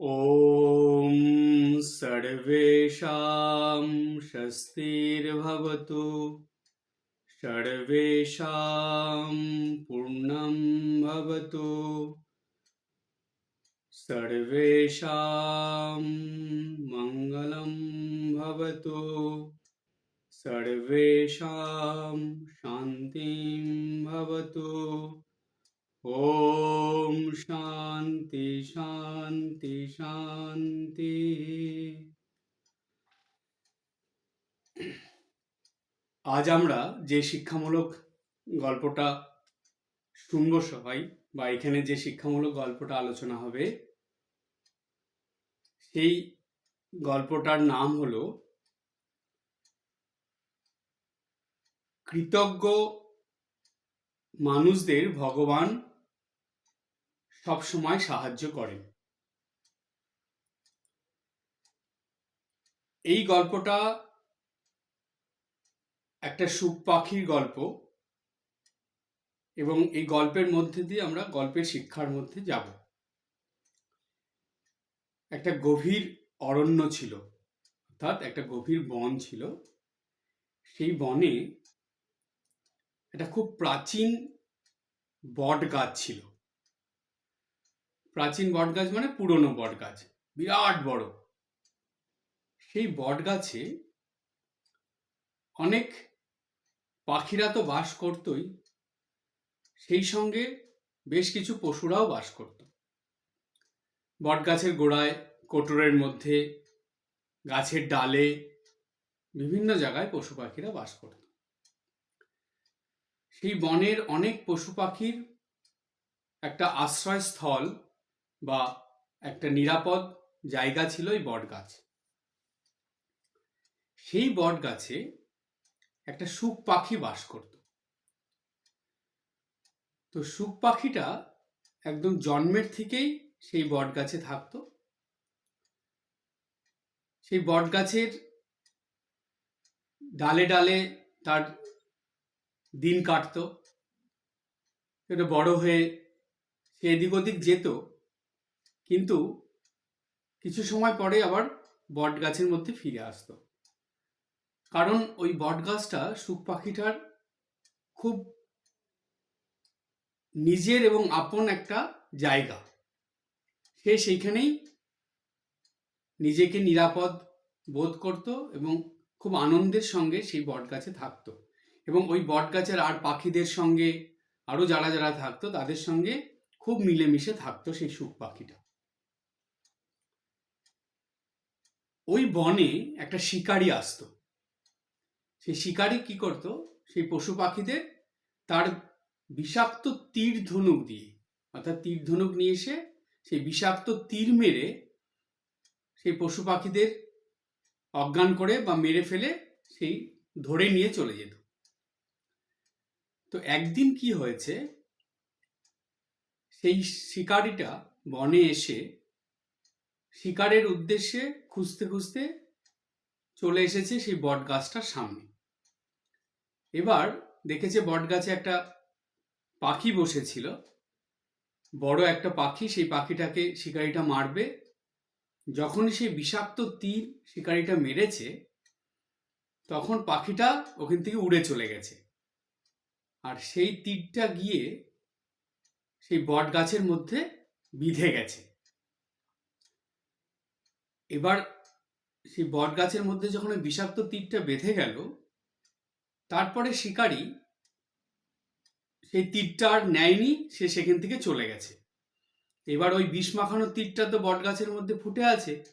ॐ सर्वेषां स्वस्तिर्भवतु सर्वेषां पूर्णं भवतु। सर्वेषां मङ्गलं भवतु। सर्वेषां शान्तिं भवतु ॐ শান্তি শান্তি শান্তি। আজ আমরা যে শিক্ষামূলক গল্পটা শুনব সবাই, বা এখানে যে শিক্ষামূলক গল্পটা আলোচনা হবে, সেই গল্পটার নাম হলো কৃতজ্ঞ মানুষদের ভগবান সব সময় সাহায্য করেন এই গল্পটা একটা সুখ পাখির গল্প এবং এই গল্পের মধ্যে দিয়ে আমরা গল্পের শিক্ষার মধ্যে যাব। একটা গভীর অরণ্য ছিল, অর্থাৎ একটা গভীর বন ছিল। সেই বনে একটা খুব প্রাচীন বট গাছ ছিল। প্রাচীন বট গাছ মানে পুরনো বট গাছ বিরাট বড়। সেই বট গাছে অনেক পাখিরা তো বাস করতই, সেই সঙ্গে বেশ কিছু পশুরাও বাস করত। বট গাছের গোড়ায়, কোটরের মধ্যে, গাছের ডালে বিভিন্ন জায়গায় পশু পাখিরা বাস করত। সেই বনের অনেক পশু পাখির একটা আশ্রয়স্থল বা একটা নিরাপদ জায়গা ছিল এই বট গাছ সেই বট গাছে একটা সুখ পাখি বাস করত। তো সুখ পাখিটা একদম জন্মের থেকেই সেই বট গাছে থাকতো। সেই বট গাছের ডালে ডালে তার দিন কাটতো। এটা বড় হয়ে সে এদিক ওদিক যেত। কিন্তু কিছু সময় পরে আবার বট গাছের মধ্যে ফিরে আসতো। কারণ ওই বট গাছটা সুখ পাখিটার খুব নিজের এবং আপন একটা জায়গা। সে সেইখানেই নিজেকে নিরাপদ বোধ করত এবং খুব আনন্দের সঙ্গে সেই বট গাছে থাকতো। এবং ওই বট গাছের আর পাখিদের সঙ্গে আরও যারা যারা থাকতো তাদের সঙ্গে খুব মিলেমিশে থাকতো সেই সুখ পাখিটা। ওই বনে একটা শিকারি আসতো। সেই শিকারি কি করত? সেই পশু পাখিদের তার বিষাক্ত তীর ধনুক দিয়ে, অর্থাৎ তীর ধনুক নিয়ে এসে সেই বিষাক্ত তীর মেরে সেই পশু পাখিদের অজ্ঞান করে বা মেরে ফেলে সেই ধরে নিয়ে চলে যেত। তো একদিন কি হয়েছে? সেই শিকারিটা বনে এসে শিকারের উদ্দেশ্যে খুঁজতে খুঁজতে চলে এসেছে সেই বট গাছটার সামনে। এবার দেখেছে বট গাছে একটা পাখি বসেছিল। বড় একটা পাখি, সেই পাখিটাকে শিকারিটা মারবে। যখন সেই বিষাক্ত তীর শিকারিটা মেরেছে, তখন পাখিটা ওখান থেকে উড়ে চলে গেছে। আর সেই তীরটা গিয়ে সেই বট গাছের মধ্যে বিঁধে গেছে। এবার সেই বট গাছের মধ্যে যখন ওই বিষাক্ত তীরটা বেঁধে গেল, তারপরে শিকারি সেই তীরটা আর নেয়নি, সে সেখান থেকে চলে গেছে। এবার ওই বিষ মাখানো তীরটা তো বট গাছের মধ্যে ফুটে আছে।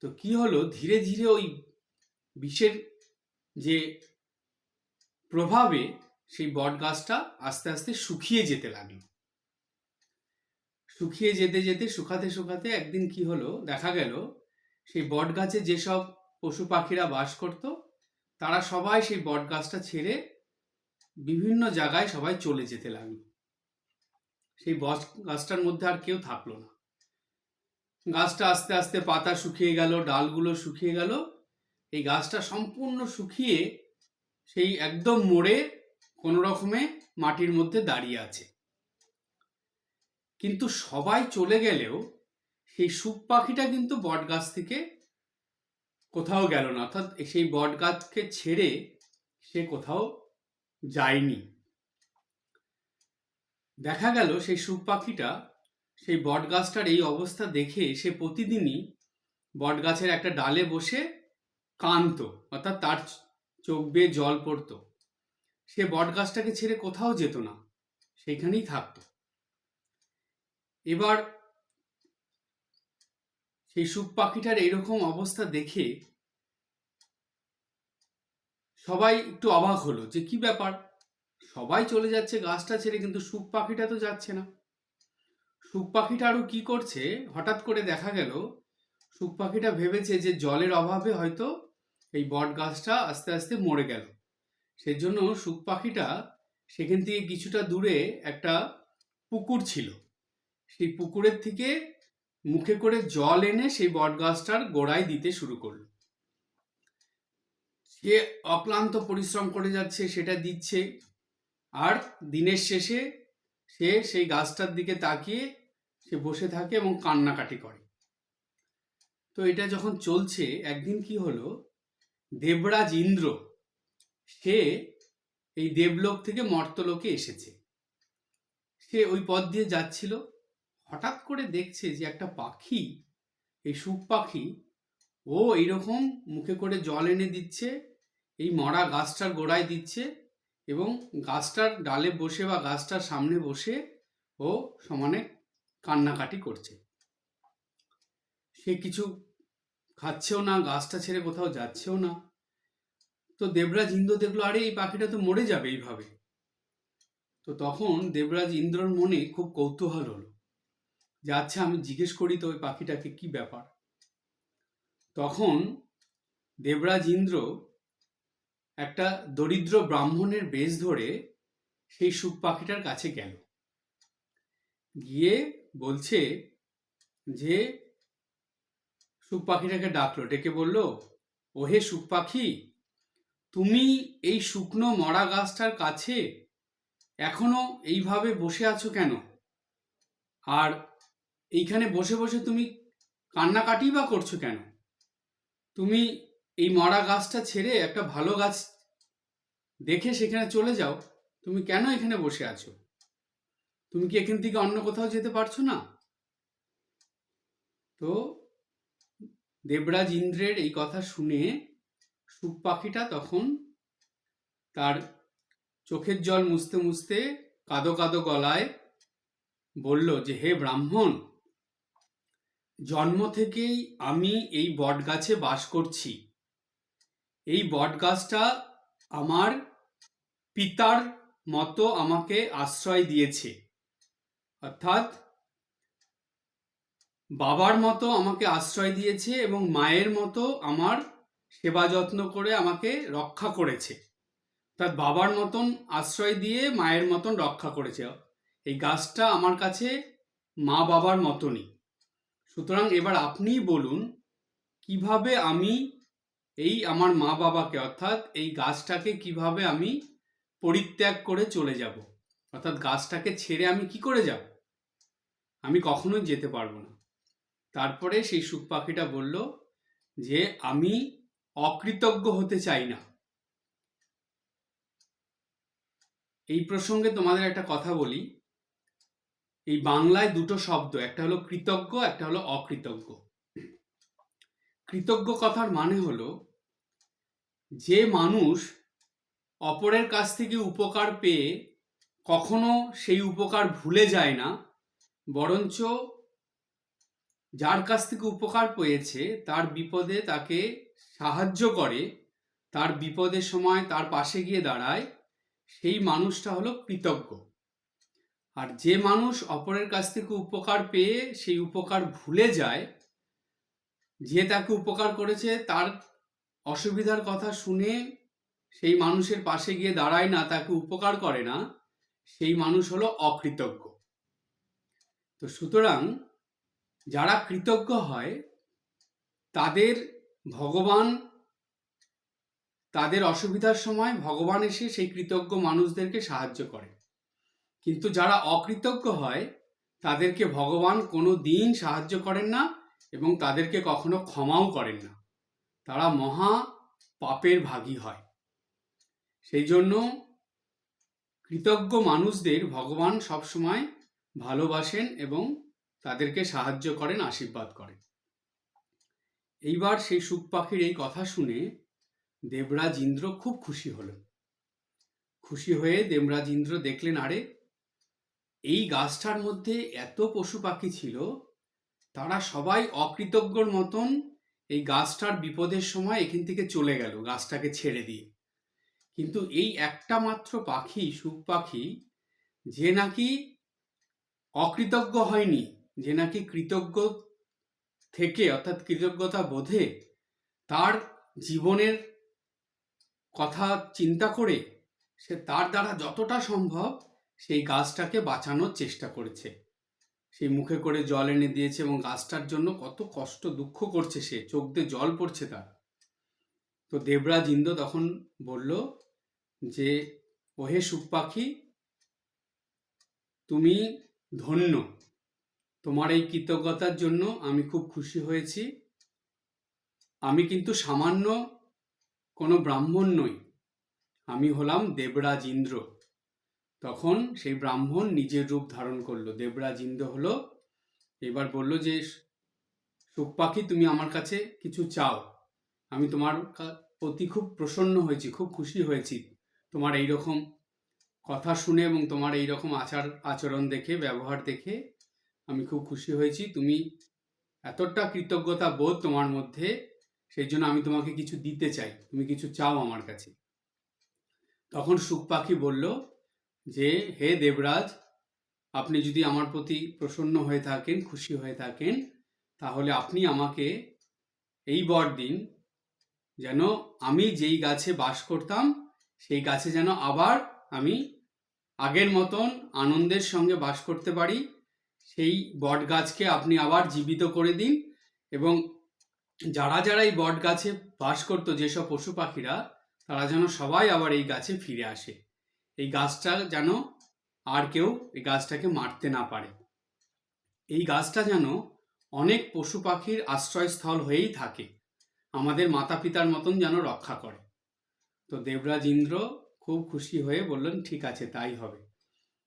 তো কি হলো? ধীরে ধীরে ওই বিষের যে প্রভাবে সেই বট গাছটা আস্তে আস্তে শুকিয়ে যেতে লাগল। শুকিয়ে যেতে যেতে, শুকাতে শুকাতে একদিন কি হলো? দেখা গেল সেই বট গাছে যেসব পশু পাখিরা বাস করত, তারা সবাই সেই বট গাছটা ছেড়ে বিভিন্ন জায়গায় সবাই চলে যেতে লাগল। সেই বট গাছটার মধ্যে আর কেউ থাকল না। গাছটা আস্তে আস্তে পাতা শুকিয়ে গেল, ডালগুলো শুকিয়ে গেল। এই গাছটা সম্পূর্ণ শুকিয়ে সেই একদম মোড়ে কোনো রকমে মাটির মধ্যে দাঁড়িয়ে আছে। কিন্তু সবাই চলে গেলেও সেই সুখ পাখিটা কিন্তু বট গাছ থেকে কোথাও গেল না। অর্থাৎ সেই বট গাছকে ছেড়ে সে কোথাও যায়নি। দেখা গেল সেই সুখ পাখিটা সেই বট গাছটার এই অবস্থা দেখে সে প্রতিদিনই বট গাছের একটা ডালে বসে কাঁদতো, অর্থাৎ তার চোখ বেয়ে জল পড়তো। সে বট গাছটাকে ছেড়ে কোথাও যেত না, সেখানেই থাকতো। এবার সেই সুখ পাখিটার এইরকম অবস্থা দেখে সবাই একটু অবাক হলো যে কি ব্যাপার? সবাই চলে যাচ্ছে গাছটা ছেড়ে, কিন্তু সুখ পাখিটা তো যাচ্ছে না। সুখ পাখিটা আরও কি করছে? হঠাৎ করে দেখা গেল সুখ পাখিটা ভেবেছে যে জলের অভাবে হয়তো এই বট গাছটা আস্তে আস্তে মরে গেল। সেই জন্য সুখ পাখিটা সেখান থেকে কিছুটা দূরে একটা পুকুর ছিল। সেই পুকুরের থেকে মুখে করে জল এনে সেই বট গাছটার গোড়ায় দিতে শুরু করল। সে অক্লান্ত পরিশ্রম করে যাচ্ছে সেটা দিচ্ছে। আর দিনের শেষে সে সেই গাছটার দিকে তাকিয়ে সে বসে থাকে এবং কান্নাকাটি করে। তো এটা যখন চলছে, একদিন কি হলো? দেবরাজ ইন্দ্র, সে এই দেবলোক থেকে মর্তলোকে এসেছে। সে ওই পথ দিয়ে যাচ্ছিল। হঠাৎ করে দেখছে যে একটা পাখি, এই সুখ পাখি, ও এইরকম মুখে করে জল এনে দিচ্ছে, এই মরা গাছটার গোড়ায় দিচ্ছে এবং গাছটার ডালে বসে বা গাছটার সামনে বসে ও সমানে কান্নাকাটি করছে। সে কিছু খাচ্ছেও না, গাছটা ছেড়ে কোথাও যাচ্ছেও না। তো দেবরাজ ইন্দ্র দেখল, আরে এই পাখিটা তো মরে যাবে এইভাবে। তো তখন দেবরাজ ইন্দ্রর মনে খুব কৌতূহল হলো। যে আচ্ছা আমি জিজ্ঞেস করি, তো ওই পাখিটাকে কি ব্যাপার? তখন দেবরাজ ইন্দ্র একটা দরিদ্র ব্রাহ্মণের বেশ ধরে সেই সুখ পাখিটার কাছে গেল। গিয়ে বলছে যে, সুখ পাখিটাকে ডাকলো, ডেকে বলল, ওহে সুখ পাখি, তুমি এই শুকনো মরা গাছটার কাছে এখনও এইভাবে বসে আছো কেন? আর এইখানে বসে বসে তুমি কান্নাকাটি বা করছ কেন? তুমি এই মরা গাছটা ছেড়ে একটা ভালো গাছ দেখে সেখানে চলে যাও, তুমি কেন এখানে বসে আছো? তুমি কি এখান থেকে অন্য কোথাও যেতে পারছ না? তো দেবরাজ ইন্দ্রের এই কথা শুনে সুখ পাখিটা তখন তার চোখের জল মুছতে মুছতে কাদো কাদো গলায় বলল যে, হে ব্রাহ্মণ জন্ম থেকেই আমি এই বট গাছে বাস করছি। এই বট গাছটা আমার পিতার মতো আমাকে আশ্রয় দিয়েছে। অর্থাৎ বাবার মতো আমাকে আশ্রয় দিয়েছে এবং মায়ের মতো আমার সেবা যত্ন করে আমাকে রক্ষা করেছে। অর্থাৎ বাবার মতন আশ্রয় দিয়ে মায়ের মতন রক্ষা করেছে। এই গাছটা আমার কাছে মা বাবার মতনই। সুতরাং এবার আপনিই বলুন, কীভাবে আমি এই আমার মা বাবাকে, অর্থাৎ এই গাছটাকে কীভাবে আমি পরিত্যাগ করে চলে যাব? অর্থাৎ গাছটাকে ছেড়ে আমি কি করে যাব? আমি কখনোই যেতে পারব না। তারপরে সেই সুখ পাখিটা বলল যে, আমি অকৃতজ্ঞ হতে চাই না। এই প্রসঙ্গে তোমাদের একটা কথা বলি। এই বাংলায় দুটো শব্দ, একটা হলো কৃতজ্ঞ, একটা হলো অকৃতজ্ঞ। কৃতজ্ঞ কথার মানে হলো, যে মানুষ অপরের কাছ থেকে উপকার পেয়ে কখনো সেই উপকার ভুলে যায় না, বরঞ্চ যার কাছ থেকে উপকার পেয়েছে, তার বিপদে তাকে সাহায্য করে, তার বিপদের সময় তার পাশে গিয়ে দাঁড়ায়, সেই মানুষটা হলো কৃতজ্ঞ। আর যে মানুষ অপরের কাছ থেকে উপকার পেয়ে সেই উপকার ভুলে যায়, যে তাকে উপকার করেছে তার অসুবিধার কথা শুনে সেই মানুষের পাশে গিয়ে দাঁড়ায় না, তাকে উপকার করে না, সেই মানুষ হলো অকৃতজ্ঞ। তো সুতরাং যারা কৃতজ্ঞ হয়, তাদের ভগবান, তাদের অসুবিধার সময় ভগবান এসে সেই কৃতজ্ঞ মানুষদেরকে সাহায্য করে। কিন্তু যারা অকৃতজ্ঞ হয়, তাদেরকে ভগবান কোনো দিন সাহায্য করেন না এবং তাদেরকে কখনো ক্ষমাও করেন না। তারা মহা পাপের ভাগী হয়। সেই জন্য কৃতজ্ঞ মানুষদের ভগবান সবসময় ভালোবাসেন এবং তাদেরকে সাহায্য করেন, আশীর্বাদ করেন। এইবার সেই সুখ পাখির এই কথা শুনে দেবরাজ ইন্দ্র খুব খুশি হলেন। খুশি হয়ে দেবরাজ ইন্দ্র দেখলেন, আরে এই গাছটার মধ্যে এত পশু পাখি ছিল, তারা সবাই অকৃতজ্ঞর মতন এই গাছটার বিপদের সময় এখান থেকে চলে গেল, গাছটাকে ছেড়ে দিয়ে। কিন্তু এই একটা মাত্র পাখি, সুখ পাখি, যে নাকি অকৃতজ্ঞ হয়নি, যে নাকি কৃতজ্ঞ থেকে, অর্থাৎ কৃতজ্ঞতা বোধে তার জীবনের কথা চিন্তা করে সে তার দ্বারা যতটা সম্ভব সেই গাছটাকে বাঁচানোর চেষ্টা করেছে। সেই মুখে করে জল এনে দিয়েছে এবং গাছটার জন্য কত কষ্ট, দুঃখ করছে সে। চোখ দিয়ে জল পড়ছে তার। তো দেবরাজ ইন্দ্র তখন বলল যে, ওহে সুখ পাখি, তুমি ধন্য। তোমার এই কৃতজ্ঞতার জন্য আমি খুব খুশি হয়েছি। আমি কিন্তু সামান্য কোনো ব্রাহ্মণ নই। আমি হলাম দেবরাজ ইন্দ্র। তখন সেই ব্রাহ্মণ নিজের রূপ ধারণ করল। দেবরাজ ইন্দ্র হলো এবার বলল যে সুখ পাখি তুমি আমার কাছে কিছু চাও। আমি তোমার প্রতি খুব প্রসন্ন হয়েছি, খুব খুশি হয়েছি। তোমার এই রকম কথা শুনে এবং তোমার এই রকম আচার, আচরণ দেখে, ব্যবহার দেখে আমি খুব খুশি হয়েছি। তুমি এতটা কৃতজ্ঞতা বোধ তোমার মধ্যে, সেই জন্য আমি তোমাকে কিছু দিতে চাই। তুমি কিছু চাও আমার কাছে। তখন সুখ পাখি বলল যে, হে দেবরাজ, আপনি যদি আমার প্রতি প্রসন্ন হয়ে থাকেন, খুশি হয়ে থাকেন, তাহলে আপনি আমাকে এই বর দিন, যেন আমি যেই গাছে বাস করতাম, সেই গাছে যেন আবার আমি আগের মতন আনন্দের সঙ্গে বাস করতে পারি, সেই বট গাছকে আপনি আবার জীবিত করে দিন। এবং যারা যারা এই বট গাছে বাস করতো, যেসব পশু পাখিরা, তারা যেন সবাই আবার এই গাছে ফিরে আসে। এই গাছটা যেন আর কেউ এই গাছটাকে মারতে না পারে। এই গাছটা যেন অনেক পশু পাখির আশ্রয়স্থল হয়েই থাকে। আমাদের মাতা পিতার মতন যেন রক্ষা করে। তো দেবরাজ ইন্দ্র খুব খুশি হয়ে বললেন, ঠিক আছে, তাই হবে।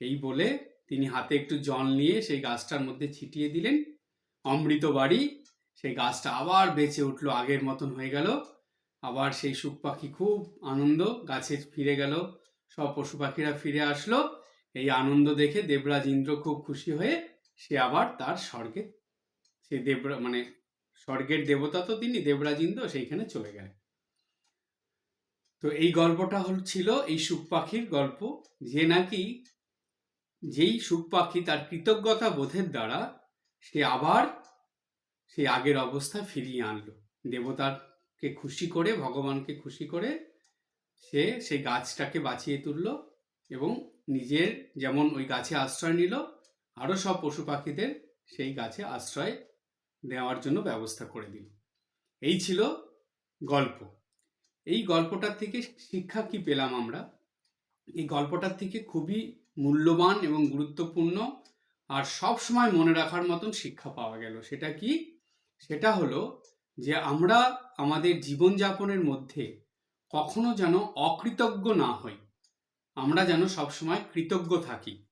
এই বলে তিনি হাতে একটু জল নিয়ে সেই গাছটার মধ্যে ছিটিয়ে দিলেন। অমৃত বাড়ি, সেই গাছটা আবার বেঁচে উঠল, আগের মতন হয়ে গেল। আবার সেই সুখ পাখি খুব আনন্দ, গাছে ফিরে গেল। সব পশু পাখিরা ফিরে আসলো। এই আনন্দ দেখে দেবরাজ ইন্দ্র খুব খুশি হয়ে সে আবার তার স্বর্গে, সে দেবরা মানে স্বর্গের দেবতা তো তিনি, দেবরাজ ইন্দ্র সেইখানে চলে গেলেন। তো এই গল্পটা হল, ছিল এই সুখ পাখির গল্প, যে নাকি যেই সুখ পাখি তার কৃতজ্ঞতা বোধের দ্বারা সে আবার সেই আগের অবস্থা ফিরিয়ে আনলো। দেবতাকে খুশি করে, ভগবানকে খুশি করে সে সেই গাছটাকে বাঁচিয়ে তুললো এবং নিজের যেমন ওই গাছে আশ্রয় নিল আরও সব পশু পাখিদের সেই গাছে আশ্রয় দেওয়ার জন্য ব্যবস্থা করে দিল। এই ছিল গল্প। এই গল্পটার থেকে শিক্ষা কি পেলাম আমরা? এই গল্পটার থেকে খুবই মূল্যবান এবং গুরুত্বপূর্ণ আর সব সময় মনে রাখার মতন শিক্ষা পাওয়া গেল। সেটা কি? সেটা হলো যে আমরা আমাদের জীবনযাপনের মধ্যে কখনো যেন অকৃতজ্ঞ না হই। আমরা যেন সবসময় কৃতজ্ঞ থাকি।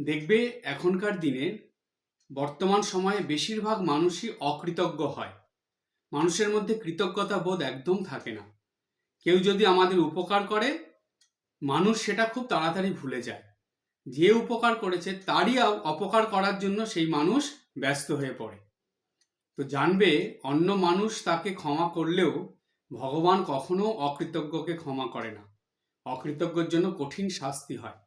দেখবে, এখনকার দিনে বর্তমান সময়ে বেশিরভাগ মানুষই অকৃতজ্ঞ হয়। মানুষের মধ্যে কৃতজ্ঞতা বোধ একদম থাকে না। কেউ যদি আমাদের উপকার করে, মানুষ সেটা খুব তাড়াতাড়ি ভুলে যায়। যে উপকার করেছে, তারই অপকার করার জন্য সেই মানুষ ব্যস্ত হয়ে পড়ে। তো জানবে, অন্য মানুষ তাকে ক্ষমা করলেও ভগবান কখনো অকৃতজ্ঞকে ক্ষমা করে না। অকৃতজ্ঞর জন্য কঠিন শাস্তি হয়।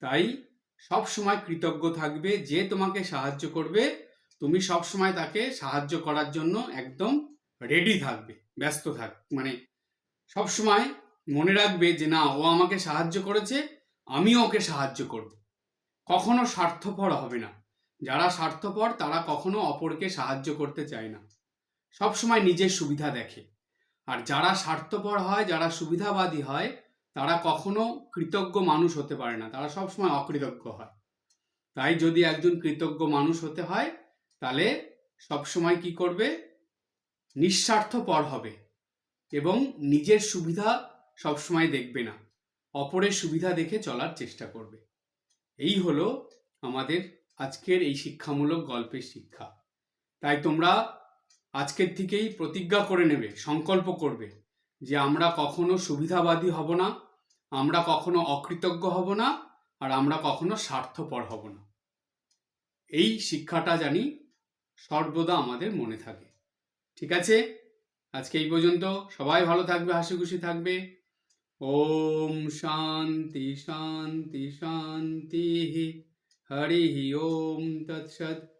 তাই সব সময় কৃতজ্ঞ থাকবে, যে তোমাকে সাহায্য করবে, তুমি সব সময় তাকে সাহায্য করার জন্য একদম রেডি থাকবে, ব্যস্ত থাক মানে সব সময় মনে রাখবে যে, না, ও আমাকে সাহায্য করেছে, আমিও ওকে সাহায্য করব। কখনো স্বার্থপর হবে না। যারা স্বার্থপর, তারা কখনো অপরকে সাহায্য করতে চায় না। সব সময় নিজের সুবিধা দেখে। আর যারা স্বার্থপর হয়, যারা সুবিধাবাদী হয়, তারা কখনো কৃতজ্ঞ মানুষ হতে পারে না। তারা সবসময় অকৃতজ্ঞ হয়। তাই যদি একজন কৃতজ্ঞ মানুষ হতে হয়, তাহলে সবসময় কি করবে? নিঃস্বার্থপর হবে এবং নিজের সুবিধা সবসময় দেখবে না। অপরের সুবিধা দেখে চলার চেষ্টা করবে। এই হলো আমাদের আজকের এই শিক্ষামূলক গল্পের শিক্ষা। তাই তোমরা আজকের থেকেই প্রতিজ্ঞা করে নেবে, সংকল্প করবে যে আমরা কখনো সুবিধাবাদী হব না, আমরা কখনো অকৃতজ্ঞ হব না, আর আমরা কখনো স্বার্থপর হব না। এই শিক্ষাটা জানি সর্বদা আমাদের মনে থাকে। ঠিক আছে? আজকে এই পর্যন্ত। সবাই ভালো থাকবে হাসি খুশি থাকবে। ওম শান্তি শান্তি শান্তি হরি, ওম, তৎসৎ।